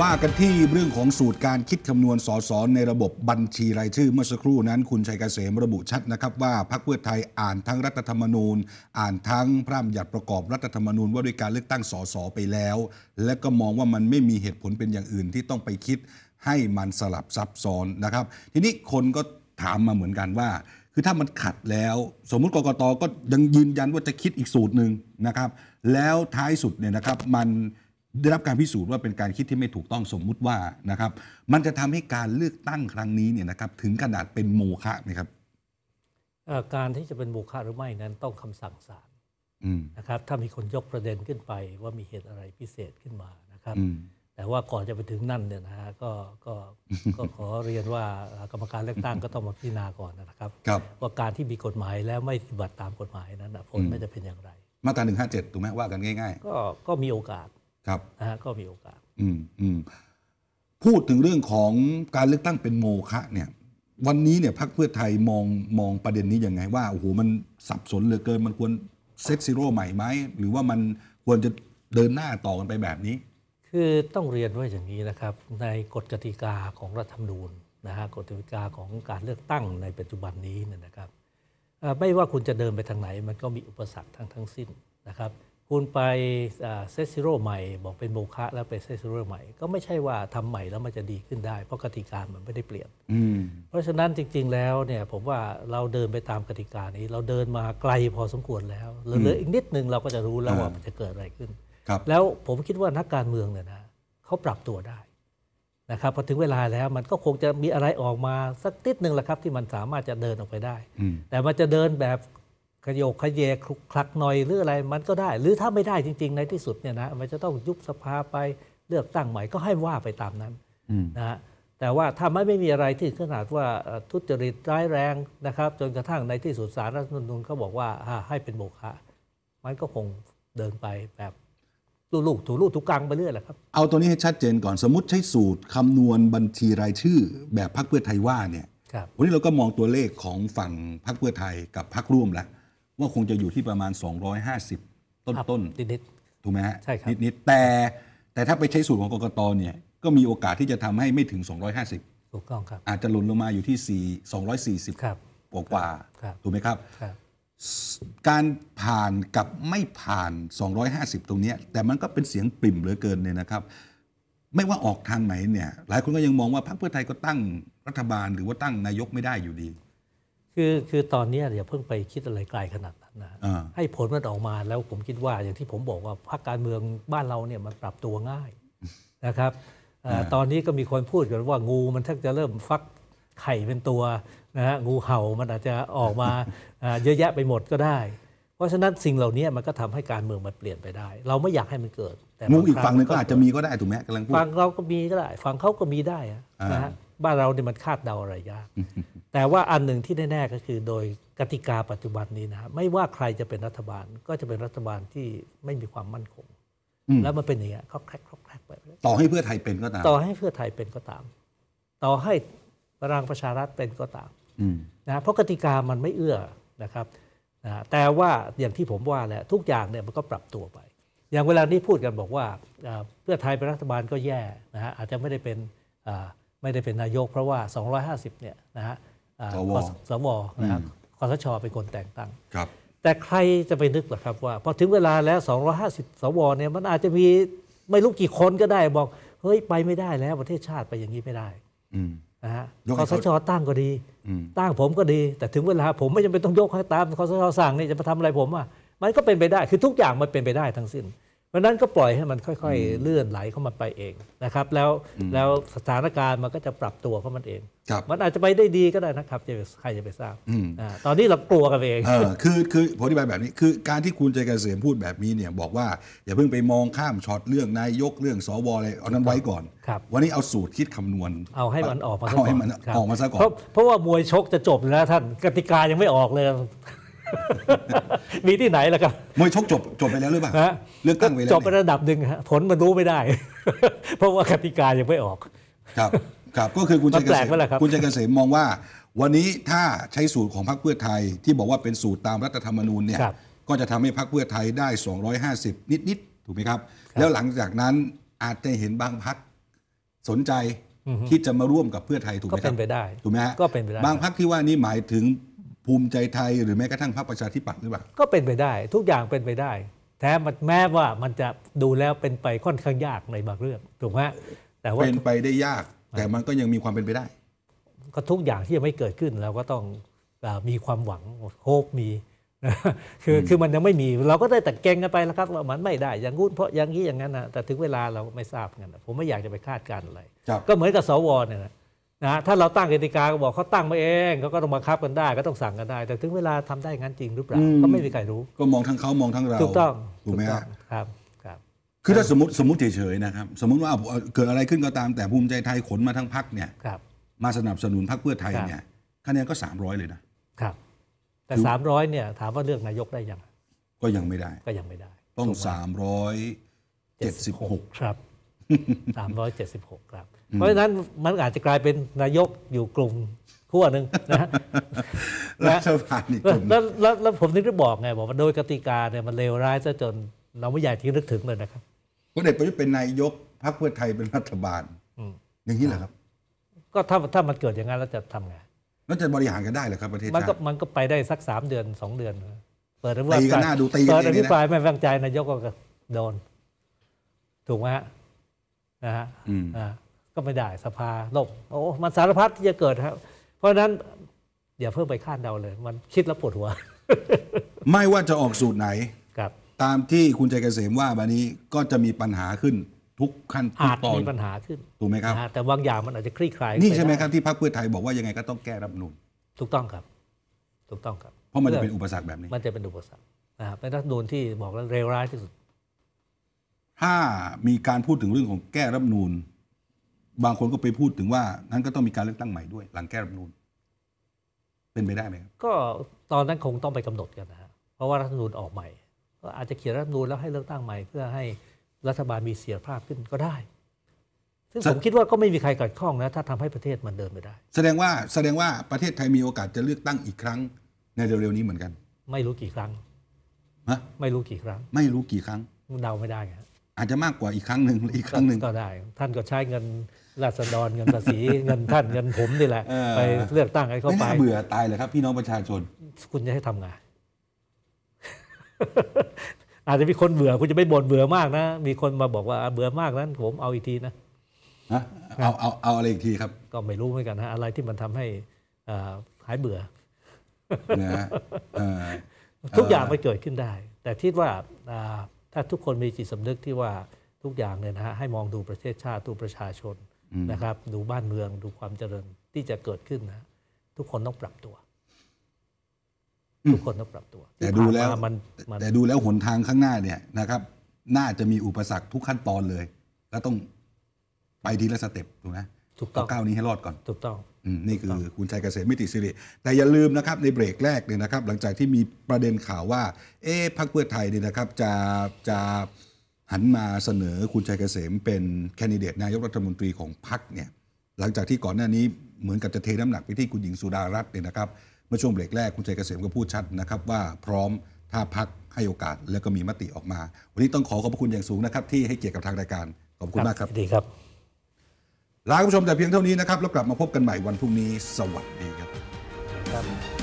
ว่ากันที่เรื่องของสูตรการคิดคำนวณสสในระบบบัญชีรายชื่อเมื่อสักครู่นั้น คุณชัยเกษมระบุชัดนะครับว่าพรรคเพื่อไทยอ่านทั้งรัฐธรรมนูญ อ่านทั้งพระราชบัญญัติประกอบรัฐธรรมนูญว่าด้วยการเลือกตั้งสสไปแล้ว และก็มองว่ามันไม่มีเหตุผลเป็นอย่างอื่นที่ต้องไปคิดให้มันสลับซับซ้อนนะครับ ทีนี้คนก็ถามมาเหมือนกันว่า คือถ้ามันขัดแล้ว สมมุติกกตก็ยังยืนยันว่าจะคิดอีกสูตรหนึ่งนะครับ แล้วท้ายสุดเนี่ยนะครับมัน ได้รับการพิสูจน์ว่าเป็นการคิดที่ไม่ถูกต้องสมมุติว่านะครับ มันจะทำให้การเลือกตั้งครั้งนี้เนี่ยนะครับถึงขนาดเป็นโมฆะไหมครับเอ่อการที่จะเป็นโมฆะหรือไม่นั้นต้องคำสั่งศาลอืมนะครับ ถ้ามีคนยกประเด็นขึ้นไปว่ามีเหตุอะไรพิเศษขึ้นมานะครับอืมแต่ว่าก่อนจะไปถึงนั่นเนี่ยนะฮะก็ก็ก็ขอเรียนว่ากรรมการเลือกตั้งก็ต้องมาพิจารณาก่อนนะครับครับว่าการที่มีกฎหมายแล้วไม่ปฏิบัติตามกฎหมายนั้นน่ะผลอืมมันจะเป็นอย่างไร มาตราหนึ่งห้าเจ็ดถูกไหมว่ากันง่ายก็ก็มีโอกาสๆ ครับนะฮะก็มีโอกาสอืมอืมพูดถึงเรื่องของการเลือกตั้งเป็นโมฆะเนี่ย วันนี้เนี่ยพรรคเพื่อไทยมองมองประเด็นนี้ยังไงว่าโอ้โหมันสับสนเหลือเกินมันควรเซตซีโร่ใหม่ไหมหรือว่ามันควรจะเดินหน้าต่อกันไปแบบนี้ คือต้องเรียนว่าอย่างนี้นะครับ ในกฎกติกาของรัฐธรรมนูญนะฮะกฎกติกาของการเลือกตั้งในปัจจุบันนี้เนี่ยนะครับเอ่อไม่ว่าคุณจะเดินไปทางไหน มันก็มีอุปสรรคทั้งทั้งสิ้นนะครับ คุณไปเซตซิโร่ใหม่ บอกเป็นโมฆะแล้วไปเซตซิโร่ใหม่ ก็ไม่ใช่ว่าทำใหม่แล้วมันจะดีขึ้นได้ เพราะกติกามันไม่ได้เปลี่ยนอืมเพราะฉะนั้นจริง ๆ แล้วเนี่ยผมว่าเราเดินไปตามกติกานี้ เราเดินมาไกลพอสมควรแล้วเหลือเหลืออีกนิดนึงเราก็จะรู้แล้วว่าอ่ามัมันจะเกิดอะไรขึ้นครับแล้วผมคิดว่านักการเมืองเนี่ยนะเขาปรับตัวได้นะครับพอถึงเวลาแล้วมันก็คงจะมีอะไรออกมาสักนิดหนึ่งแหละครับที่มันสามารถจะเดินออกไปได้อืมแต่มันจะเดินแบบ ขยโยกขยเยคลุกคลักหน่อยหรืออะไรมันก็ได้ หรือถ้าไม่ได้จริง ๆ ในที่สุดเนี่ยนะมันจะต้องยุบสภาไปเลือกตั้งใหม่ก็ให้ว่าไปตามนั้นอืมนะฮะแต่ว่าถ้าไม่ไม่มีอะไรที่ขนาดว่าเอ่อทุจริตร้ายแรงนะครับ จนกระทั่งในที่สุดสารรัฐธรรมนูญเขาบอกว่าอ่าให้เป็นโมฆะมันก็คงเดินไปแบบลูกๆถูลูกถูกกลางไปเรื่อยแหละครับ เอาตัวนี้ให้ชัดเจนก่อนสมมติใช้สูตรคำนวณบัญชีรายชื่อ แบบพรรคเพื่อไทยว่าเนี่ยครับวันนี้เราก็มองตัวเลขของฝั่งพรรคเพื่อไทยกับพรรคร่วมแล้ว ว่าคงจะอยู่ที่ประมาณ 250 ต้นต้นๆนิดถูกไหมฮะใช่ครับนิดๆแต่แต่ถ้าไปใช้สูตรของกกตเนี่ยก็มีโอกาสที่จะทำให้ไม่ถึง 250ๆถูกต้องครับ อาจจะหล่นลงมาอยู่ที่4ครับ240กว่ากว่าครับถูกไหมครับครับ การผ่านกับไม่ผ่าน 250 ตรงเนี้ยแต่มันก็เป็นเสียงปริ่มเหลือเกินเนี่ยนะครับ ไม่ว่าออกทางไหนเนี่ย หลายคนก็ยังมองว่าพรรคเพื่อไทยก็ตั้งรัฐบาลหรือว่าตั้งนายกไม่ได้อยู่ดี คือคือตอนเนี้ยอย่าเพิ่งไปคิดอะไรไกลขนาดนั้นนะอ่าให้ผลมันออกมาแล้วผมคิดว่าอย่างที่ผมบอกว่าพรรคการเมืองบ้านเราเนี่ยมันปรับตัวง่ายนะครับเอ่อตอนนี้ก็มีคนพูดกันว่างูมันทักจะเริ่มฟักไข่เป็นตัวนะฮะงูเห่ามันอาจจะออกมาอ่าเยอะแยะไปหมดก็ได้ เพราะฉะนั้นสิ่งเหล่านี้มันก็ทำให้การเมืองมันเปลี่ยนไปได้ เราไม่อยากให้มันเกิด แต่งูบาอีกครั้ฝั่งหนึงก็อาจจะมีก็ได้ถูกไหมกำลังพูดฝั่งเราก็มีก็ได้ฝั่งเขาก็มีได้อะอ่านนะฮะ บ้านเราเนี่ยมันคาดเดาอะไรยาก แต่ว่าอันหนึ่งที่แน่ๆก็คือโดยกติกาปัจจุบันนี้นะฮะไม่ว่าใครจะเป็นรัฐบาลก็จะเป็นรัฐบาลที่ไม่มีความมั่นคงอืมแล้วมันเป็นอย่างเงี้ยคลอกแคลกคลอกแคลกไปเรื่อยต่อให้เพื่อไทยเป็นก็ตาม ต่อให้เพื่อไทยเป็นก็ตาม ต่อให้พลังประชารัฐเป็นก็ตามอืมนะฮะเพราะกติกามันไม่เอื้อนะครับนะฮะแต่ว่าอย่างที่ผมว่าแหละทุกอย่างเนี่ยมันก็ปรับตัวไป อย่างเวลานี้พูดกันบอกว่าอ่าเพื่อไทยเป็นรัฐบาลก็แย่นะฮะอาจจะไม่ได้เป็นอ่า ไม่ได้เป็นนายกเพราะว่า 250 เนี่ยนะฮะอ่าสวคสวนะฮะคอสชเป็นคนแต่งตั้งครับ แต่ใครจะไปนึกล่ะครับว่า พอถึงเวลาแล้ว 250 สวเนี่ยมันอาจจะมีไม่รู้กี่คนก็ได้บอก เฮ้ยไปไม่ได้แล้วประเทศชาติไปอย่างนี้ไม่ได้อืมนะฮะยกคให้อสเขาชตั้งก็ดีอืมตั้งผมก็ดี แต่ถึงเวลาผมไม่จำเป็นต้องยกให้ตามคอสชสั่งนี่จะมาทำอะไรผมอะมันก็เป็นไปได้คือทุกอย่างมันเป็นไปได้ทั้งสิ้น เพราะฉะนั้นก็ปล่อยให้มันค่อยๆ เลื่อนไหลเข้ามาไปเองนะครับ แล้วแล้วสถานการณ์มันก็จะปรับตัวเข้ามันเองครับมันอาจจะไปได้ดีก็ได้นะครับจะใครจะไปทราบอืมอ่าตอนนี้เรากลัวกันเองเออคือคือผมอธิบายแบบนี้คือการที่คุณใจเกษมพูดแบบนี้เนี่ยบอกว่า อย่าเพิ่งไปมองข้ามช็อตเรื่องนายกเรื่องสวอะไรเอานั้นไว้ก่อนครับวันนี้เอาสูตรคิดคำนวณ เอาให้มันออกมาซะเอาให้ก่อนมันครับออกมาซะก่อเพราะนเพราะว่ามวยชกจะจบแล้วท่านกติกายังไม่ออกเลย มีที่ไหนล่ะครับมวยชกจบจบไปแล้วหรือเปล่าฮะเลือกตั้งไปแล้วจบไประดับหนึ่งฮะผลมันรู้ไม่ได้ เพราะว่ากติกายังไม่ออก ครับครับก็คือคุณใจเกมันแปลษกมไหมล่ะครับคุณใจเกษมมองว่า วันนี้ถ้าใช้สูตรของพรรคเพื่อไทยที่บอกว่าเป็นสูตรตามรัฐธรรมนูญเนี่ยครับก็จะทำให้พรรคเพื่อไทยได้ 250 นิดๆถูกไหมครับ แล้วหลังจากนั้นอาจจะเห็นบางพรรคสนใจอือฮึที่จะมาร่วมกับเพื่อไทยถูกไหก็มคเป็รับนไปได้ถูกไหมฮะก็เป็นไปได้บางพักที่ว่านี้หมายถึง ภูมิใจไทยหรือแม้กระทั่งพรรคประชาธิปัตย์หรือเปล่าก็เป็นไปได้ ทุกอย่างเป็นไปได้แท้มันแม้ว่ามันจะดูแล้วเป็นไปค่อนข้างยากในบางเรื่องถูกไหมแต่ว่าเป็นไปได้ยาก แต่มันก็ยังมีความเป็นไปได้ ก็ทุกอย่างที่ยังไม่เกิดขึ้นเราก็ต้องอามีความหวังโฮปมีนะคือคือมันยังไม่มีเราก็ได้แต่เก่งกันไปแล้วครับว่ามันไม่ได้อย่างงู้นเพราะอย่างนี้อย่างนั้นนะแต่ถึงเวลาเราไม่ทราบกันนะผมไม่อยากจะไปคาดการณ์อะไรครับก็เหมือนกับสวเนี่ย นะนะถ้าเราตั้งกติกาก็บอกเขาตั้งมาเองเขาก็ต้องบังคับกันได้ ก็ต้องสั่งกันได้ แต่ถึงเวลาทำได้งั้นจริงหรือเปล่าอืมก็ไม่มีใครรู้ ก็มองทั้งเขามองทั้งเราถูกต้องถูกไหมต้อฮะงครับครับ คือถ้าสมมติสมมติเฉยๆนะครับ สมมติว่าเอาเกิดอะไรขึ้นก็ตามแต่ภูมิใจไทยขนมาทั้งพักเนี่ยครับมาสนับสนุนพรรคเพื่อไทยครับเนี่ยคะแนนก็ 300 เลยนะครับ แต่คือสามร้อยเนี่ยถามว่าเลือกนายกได้ยังก็ยังไม่ได้ก็ยังไม่ได้ ต้องถูกไหม376 ครับ 376 ครับ เพราะฉะนั้นมันอาจจะกลายเป็นนายกอยู่กลุ่มขั้วหนึ่งนะรัฐบาลอีกกแล้วลุ่มแล้วแล้วแล้วผมถึงได้บอกไงบอกว่าโดยกติกาเนี่ยมันเลวร้ายซะจนเราไม่อยากที่นึกถึงเลยนะครับพลเอกประยุทธ์เป็นนายกพรรคเพื่อไทยเป็นรัฐบาลอืมอย่างนี้เหรอครับ ก็ถ้าถ้ามันเกิดอย่างนั้นแล้วจะทำไงแล้วจะบริหารกันได้เหรอครับประเทศมันชาก็ติมันก็ไปได้สักสามเดือนสองเดือนนะเปิดอภิปตีกันหน้าดูตีกันเปิดเอองเนี่ยนะภิปรายไม่ไว้วางใจนายกก็โดน ถูกไหมฮะ นะฮะอืมอ่าก็ไม่ได้สภาล่มโอ้มันสารพัดที่จะเกิดครับ เพราะฉะนั้นอย่าเพิ่งไปคาดเดาเลย มันคิดแล้วปวดหัว ไม่ว่าจะออกสูตรไหนครับตามที่คุณใจเกษมว่ามานี้ก็จะมีปัญหาขึ้นทุกขั้นทุกอาจตอนมีปัญหาขึ้นถูกไหมครับนะฮะแต่บางอย่างมันอาจจะคลี่คลายนี่ใช่ไหมปด้ครับที่พรรคเพื่อไทยบอกว่ายังไงก็ต้องแก้รัฐธรรมนูญถูกต้องครับ ถูกต้องครับ เพราะมันจะเป็นอุปสรรคแบบนี้ มันจะเป็นอุปสรรคนะครับเป็นรัฐธรรมนูญที่บอกแล้วเลวร้ายที่สุด ถ้ามีการพูดถึงเรื่องของแก้รัฐธรรมนูญบางคนก็ไปพูดถึงว่านั้นก็ต้องมีการเลือกตั้งใหม่ด้วย หลังแก้รัฐธรรมนูญเป็นไปได้ไหมครับก็ตอนนั้นคงต้องไปกำหนดกันนะฮะเพราะว่ารัฐธรรมนูญออกใหม่ ก็อาจจะเขียนรัฐธรรมนูญแล้วให้เลือกตั้งใหม่ เพื่อให้รัฐบาลมีเสียรภาพขึ้นก็ได้ ซึ่งจะผมคิดว่าก็ไม่มีใครขัดข้องนะ ถ้าทำให้ประเทศมันเดินไปได้ แสดงว่าแสดงว่าประเทศไทยมีโอกาสจะเลือกตั้งอีกครั้งในเร็วๆนี้เหมือนกัน ไม่รู้กี่ครั้งฮะไม่รู้กี่ครั้ง ไม่รู้กี่ครั้งเดาไม่ได้ไง อาจจะมากกว่าอีกครั้งหนึ่งหรืออีกครั้งหนึ่งก็ได้ ท่านก็ใช้เงินราษฎรเงินภาษีเงินท่านเงินผมนี่แหละเออไปเลือกตั้งให้เขาไม่ไปน่าเบื่อตายเลยครับ พี่น้องประชาชน คุณจะให้ทำไงอาจจะมีคนเบื่อคุณจะไม่บ่นเบื่อมากนะ มีคนมาบอกว่าเบื่อมากนั้น ผมเอาอีกทีนะฮะเอาเอาเอาอะไรอีกทีครับ ก็ไม่รู้เหมือนกันนะอะไรที่มันทำให้อ่าหายเบื่อนะฮะเอ่อทุกอย่างมันเกิดขึ้นได้ แต่คิดว่าอ่า ถ้าทุกคนมีจิตสำนึกที่ว่าทุกอย่างเนี่ยนะฮะให้มองดูประเทศชาติดูประชาชนนะครับ ดูบ้านเมืองดูความเจริญที่จะเกิดขึ้นนะทุกคนต้องปรับตัว ทุกคนต้องปรับตัว แต่ดูแล้วที่ผ่านมามันมันแต่ดูแล้วหนทางข้างหน้าเนี่ยนะครับ น่าจะมีอุปสรรคทุกขั้นตอนเลยแล้วต้องไปทีละสเต็ปถูกไหมถูกต้องเอาก้าวนี้ให้รอดก่อน ถูกต้องอืม นี่คือคุณชัยเกษมมิติสิริ แต่อย่าลืมนะครับในเบรกแรกเนี่ยนะครับ หลังจากที่มีประเด็นข่าวว่า เอ๊ะพรรคเพื่อไทยเนี่ยนะครับจะจะหันมาเสนอคุณชัยเกษมเป็นแคนดิเดตนายกรัฐมนตรีของพรรคเนี่ยหลังจากที่ก่อนหน้านี้เหมือนกับจะเทน้ำหนักไปที่คุณหญิงสุดารัตน์เนี่ยนะครับเมื่อช่วงเบรกแรกคุณชัยเกษมก็พูดชัดนะครับว่าพร้อมถ้าพักให้โอกาสแล้วก็มีมติออกมา วันนี้ต้องขอขอบพระคุณอย่างสูงนะครับ ที่ให้เกียรติกับทางรายการขอบคุณมากครับดีครับ ลาคุณผู้ชมแต่เพียงเท่านี้นะครับ แล้วกลับมาพบกันใหม่วันพรุ่งนี้ สวัสดีครับ